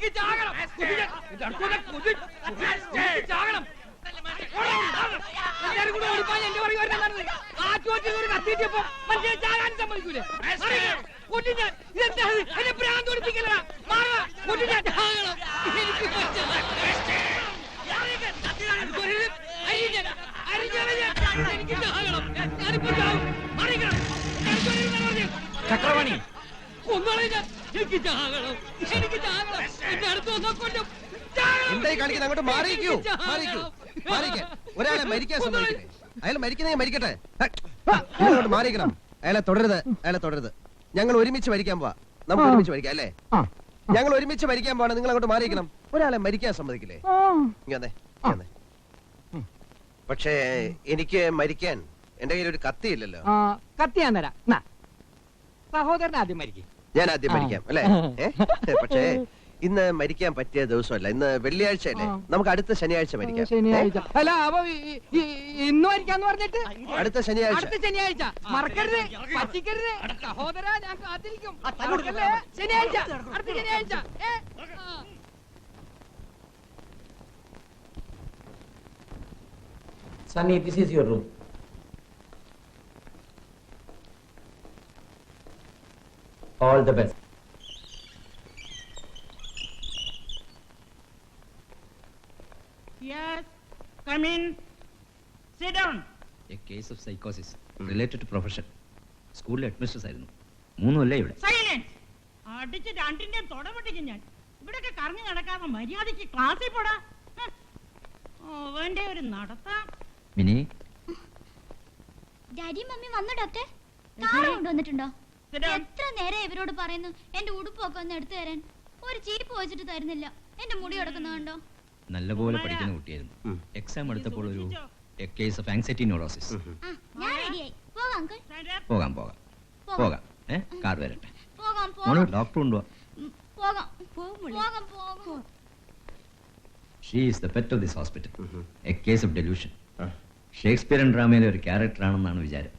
എനിക്ക് ചാകണം ചാകണം. എല്ലാരും കൂടെ ഓടിപ്പാഞ്ഞ് എന്റെ പുറകെ വരുന്നതാണ്. കാറ്റുകൊണ്ടിൽ ഒരു കത്തിയിട്ടപ്പോ മനുഷ്യൻ ചാകാൻ സമ്മതിക്കൂലേ? അറിയില്ലേ? ഞാൻ. ഇതെന്താ ഇത്? എന്നെ ഭ്രാന്ത് പിടിപ്പിക്കലെടാ. മാറുക. കൊല്ലും ഞാൻ. ചാകണം. എനിക്ക്. എനിക്ക് ചാകണം. ഞാനിപ്പോ ചാവും. അറിയിക്കണം. ചക്രവാണി കൊന്നോളെ ഞാൻ. എനിക്ക് ചാകണം. എനിക്ക് ചാകണം. എന്റെ അടുത്ത് വന്നാ കൊല്ലും. എന്തായി കാണിക്കുന്നത്? അങ്ങോട്ട് മാറിയിക്കൂ. മാറിയിക്കൂ മാറിയിക്കേ ഒരാളെ മരിക്കാൻ സമ്മതിക്കട്ടെ സമ്മതിക്കില്ലേ അയാൾ മരിക്കുന്നേ മരിക്കട്ടെ. അങ്ങോട്ട് മാറിയിക്കണം അയാളെ തുടരുത്. അയാളെ തുടരുത്. ഞങ്ങൾ ഒരുമിച്ച് മരിക്കാൻ പോവാ. നമുക്ക് ഒരുമിച്ച് മരിക്കാം അല്ലേ? ഞങ്ങൾ ഒരുമിച്ച് മരിക്കാൻ പോവാണ്. നിങ്ങൾ അങ്ങോട്ട് മാറിയിക്കണം ഒരാളെ മരിക്കാൻ സമ്മതിക്കില്ലേ? ഇങ്ങ് വന്നേ, ഇങ്ങ് പക്ഷേ എനിക്ക് മരിക്കാൻ എന്റെ കയ്യിൽ ഒരു കത്തിയില്ലല്ലോ. കത്തി ഞാൻ തരാം. നാ. സഹോദരൻ ആദ്യം മരിക്കും. ഞാൻ ആദ്യം മരിക്കാം അല്ലേ? പക്ഷേ ഇന്ന് മരിക്കാൻ പറ്റിയ ദിവസമല്ല. ഇന്ന് വെള്ളിയാഴ്ച അല്ലേ നമുക്ക് അടുത്ത ശനിയാഴ്ച മരിക്കാം. ശനിയാഴ്ച. അല്ല അപ്പൊ ഇന്ന് മരിക്കാന്ന് പറഞ്ഞിട്ട്? അടുത്ത ശനിയാഴ്ച. അടുത്ത ശനിയാഴ്ച. മറക്കരുത്. പറ്റിക്കരുത്. സഹോദര ഞാൻ കാത്തിരിക്കും? ശനിയാഴ്ച. അടുത്ത ശനിയാഴ്ച. Sunny this is this is All the best. Yes, come in. Sit down. A case of psychosis related to profession. സ്കൂളിലെ അഡ്മിനിസ്ട്രേറ്റർ ആയിരുന്നു മൂന്നുമല്ലേ ഇവിടെ സൈലൻസ് അടിച്ച് രണ്ടിന്റെയും തുടപൊട്ടിക്കും ഞാൻ ഇവിടൊക്കെ കറങ്ങി നടക്കാതെ മര്യാദയ്ക്ക് ക്ലാസ്സിൽ പോടാ അവന്റെ ഒരു നടത്താം മിനി ഡാഡി മമ്മി വന്നു ഡോക്ടർ കാറ് കൊണ്ടുവന്നിട്ടുണ്ടോ. എത്ര നേരം ഇവരോട് പറയുന്നു? എന്റെ ഉടുപ്പൊക്കെ ഒന്ന് എടുത്തു തരാൻ. ഒരു ചീപ്പ് വെച്ചിട്ട് തരുന്നില്ല. എന്റെ മുടി കണ്ടോ? നല്ലപോലെ പഠിക്കുന്ന കുട്ടിയായിരുന്നു. എക്സാം എടുത്തപ്പോൾ ഒരു a case of anxiety neurosis ഞാൻ റെഡിയായി പോകാം അങ്കിൾ. പോകാം പോകാം. പോകാം. ഏ? കാർ വരട്ടെ. പോകാം മോൾ പോകാം ഡോക്ടർ കൊണ്ടുപോവാ ഉം, പോകാം. പോകാം പോകാം. She is the pet of this hospital a case of delusion Shakespeare ഡ്രാമയിലെ ഒരു ക്യാരക്ടറാണെന്നാണ് വിചാരം.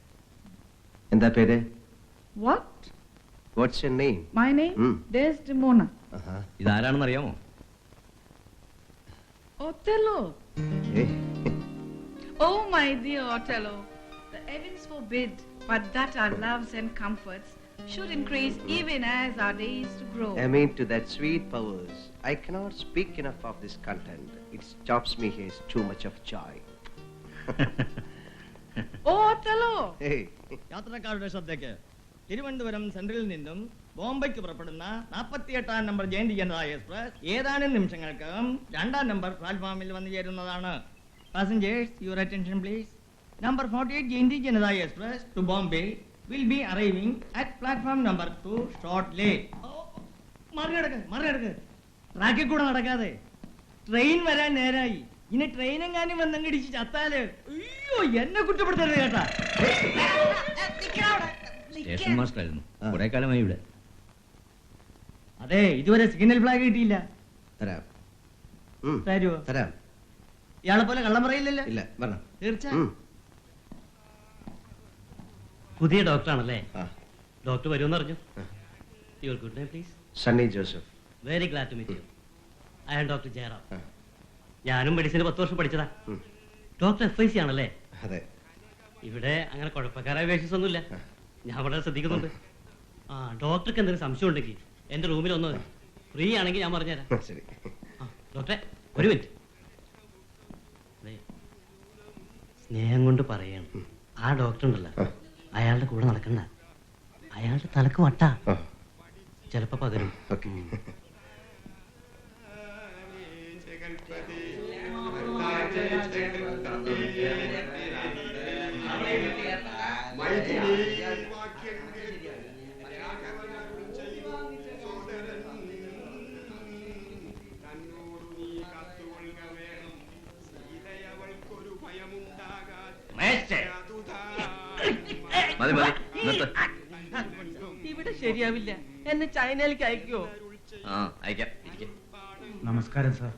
എന്താ പേര്? What? What's your name My name? Hmm. Desdemona. ഇതാരാണെന്ന് അറിയാമോ Othello. Eh, Oh, my dear Othello. The heavens forbid, but that our loves and comforts should increase even as our days to grow. I mean to that sweet powers. I cannot speak enough of this content. It stops me here too much of joy. Oh, Othello. Hey, യാത്രക്കാരുടെ ശ്രദ്ധയ്ക്ക് തിരുവനന്തപുരം സെൻട്രലിൽ നിന്നും ബോംബെക്ക് പുറപ്പെടുന്ന നാൽപ്പത്തിയെട്ടാം number Jayanti Janata express ഏതാനും നിമിഷങ്ങൾക്കും രണ്ടാം number പ്ലാറ്റ്ഫോമിൽ വന്നു ചേരുന്നതാണ് passengers your attention please number forty eight Jayanti Janata express to Bombay will be arriving at platform number two shortly മറികടക്ക് മറികടക്ക് ട്രാക്കിൽ കൂടെ നടക്കാതെ ട്രെയിൻ വരാൻ നേരായി ഇനി ട്രെയിൻ എങ്ങാനും വന്നങ്ങിടിച്ച് ചത്താൽ അയ്യോ എന്നെ കുറ്റപ്പെടുത്തരുത് കേട്ടാ സ്റ്റേഷൻ മാസ്റ്റർ ആയിരുന്നു കുറെ കാലമായി ഇവിടെ. അതെ ഇതുവരെ സിഗ്നൽ ഫ്ലാഗ് കിട്ടിയില്ല. തരാം. തരുമോ തരാം. ഇയാളെ പോലെ കള്ളം പറയില്ലല്ലോ. ഇല്ല വരണം. തീർച്ച പുതിയ ഡോക്ടറാണല്ലേ? ഡോക്ടർ വരുമെന്ന് അറിഞ്ഞു. Your good name please Sunny Joseph. Very glad to meet you I am doctor Jayaram ഞാനും മെഡിസിൻ പത്ത് വർഷം പഠിച്ചതാ. ഡോക്ടർ എഫ് ഐ സി ആണല്ലേ? അതെ. ഇവിടെ അങ്ങനെ കുഴപ്പക്കാരായ പേഷ്യൻസ് ഒന്നുമില്ല. ഞാൻ വളരെ ശ്രദ്ധിക്കുന്നുണ്ട്. ആ ഡോക്ടർക്ക് എന്തെങ്കിലും സംശയം ഉണ്ടെങ്കിൽ എന്റെ റൂമിൽ ഒന്ന് ഫ്രീ ആണെങ്കിൽ ഞാൻ പറഞ്ഞുതരാം. ശരി. ആ, ഡോക്ടറെ ഒരു മിനിറ്റ്. ദേ, സ്നേഹം കൊണ്ട് പറയാണ്. ആ ഡോക്ടർ ഉണ്ടല്ലോ. ആ. അയാളുടെ കൂടെ നടക്കണ്ട. അയാളുടെ തലക്ക് വട്ടാ. ആ, ചിലപ്പോ പകരും. ഓക്കെ. മതി മതി. നിർത്ത്. ഇവിടെ ശരിയാവില്ല. എന്നെ ചൈനയിലേക്ക് അയക്കുവോ ആ അയക്കാം. ഇരിക്കാം. നമസ്കാരം സാർ.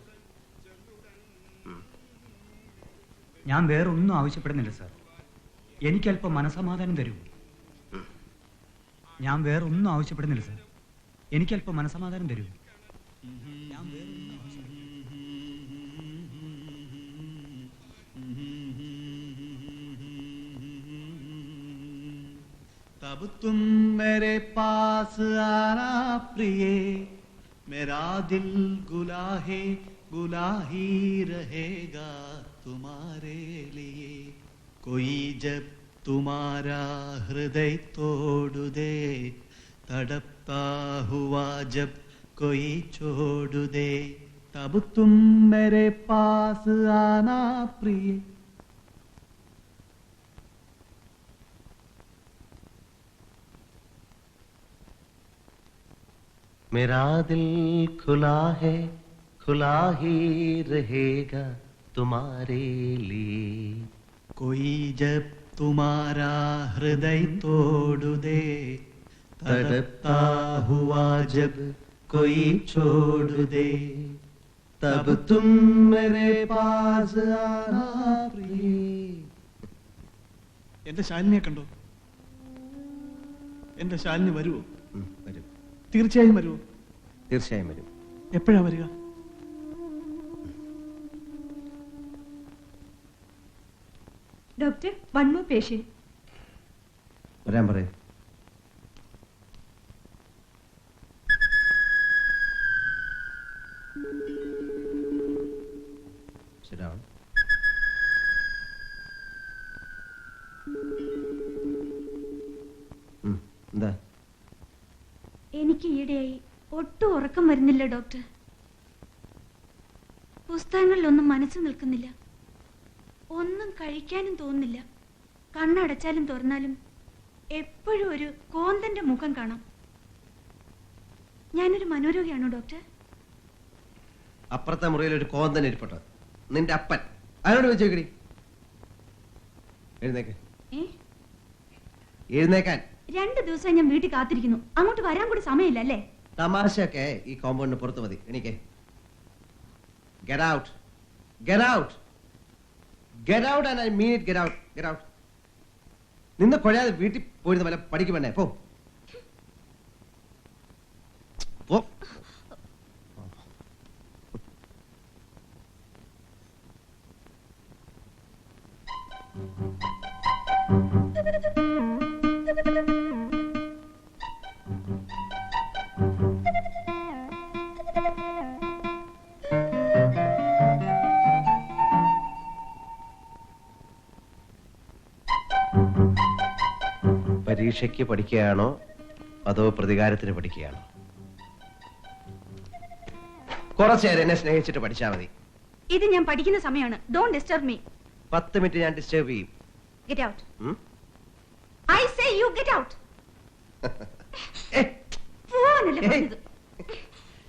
ഞാൻ വേറൊന്നും ആവശ്യപ്പെടുന്നില്ല സാർ. എനിക്കല്പം മനസമാധാനം തരൂ. ഞാൻ വേറൊന്നും ആവശ്യപ്പെടുന്നില്ല സാർ. എനിക്കല്പം മനസമാധാനം തരൂ. ഞാൻ तब तुम मेरे पास आना प्रिय। मेरा दिल गुलाहे, गुलाही रहेगा तुम्हारे लिए। कोई जब तुम्हारा हृदय तोड़ दे, तड़पता हुआ जब कोई छोड़ दे, तब तुम मेरे पास आना प्रिय। मेरा दिल खुला है खुला ही रहेगा तुम्हारे लिए कोई जब तुम्हारा हृदय तोड़ दे तड़पता हुआ जब कोई छोड़ दे तब तुम मेरे पास आना प्रिय എന്റെ ശാലിനിയെ കണ്ടോ എന്റെ ശാലിനി വരുമോ ഉം, വരും തീർച്ചയായും വരുമോ തീർച്ചയായും വരും. എപ്പോഴാ വരിക? ഡോക്ടർ വൺ മോർ പേഷ്യൻ വരാൻ പറയും. എനിക്ക് ഈയിടെയായി ഒട്ടും ഉറക്കം വരുന്നില്ല ഡോക്ടർ. പുസ്തകങ്ങളിലൊന്നും മനസ്സ് നിൽക്കുന്നില്ല. ഒന്നും കഴിക്കാനും തോന്നുന്നില്ല. കണ്ണടച്ചാലും തുറന്നാലും എപ്പോഴും ഒരു കോന്തന്റെ മുഖം കാണാം. ഞാനൊരു മനോരോഗിയാണോ ഡോക്ടർ? അപ്പുറത്തെ മുറിയിൽ ഒരു കോന്തൻ ഇരിപ്പട്ട നിന്റെ അപ്പൻ. അതിനോട് വെച്ചേക്കടി എഴുന്നേക്കാൻ. രണ്ട് ദിവസം ഞാൻ വീട്ടിൽ കാത്തിരിക്കുന്നു. അങ്ങോട്ട് വരാൻ കൂടി സമയമില്ല അല്ലേ തമാശയൊക്കെ ഈ കോമ്പൗണ്ടിന് പുറത്ത് മതി. എനിക്ക് get out get out get out and I mean it get out get out നിന്ന് കൊഴയാതെ വീട്ടിൽ പോയിരുന്ന വല്ല പഠിക്കും പോ. പോ. പരീക്ഷയ്ക്ക് പഠിക്കുകയാണോ അതോ പ്രതികാരത്തിന് പഠിക്കുകയാണോ? കുറച്ചേരം എന്നെ സ്നേഹിച്ചിട്ട് പഠിച്ചാൽ മതി. ഇത് ഞാൻ പഠിക്കുന്ന സമയമാണ് ഡോൺ ഡിസ്റ്റർബ് മീ പത്ത് മിനിറ്റ് ഞാൻ ഡിസ്റ്റർബ് ചെയ്യും. Get out I say you get out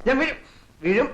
ഞാൻ വീഴും വീഴും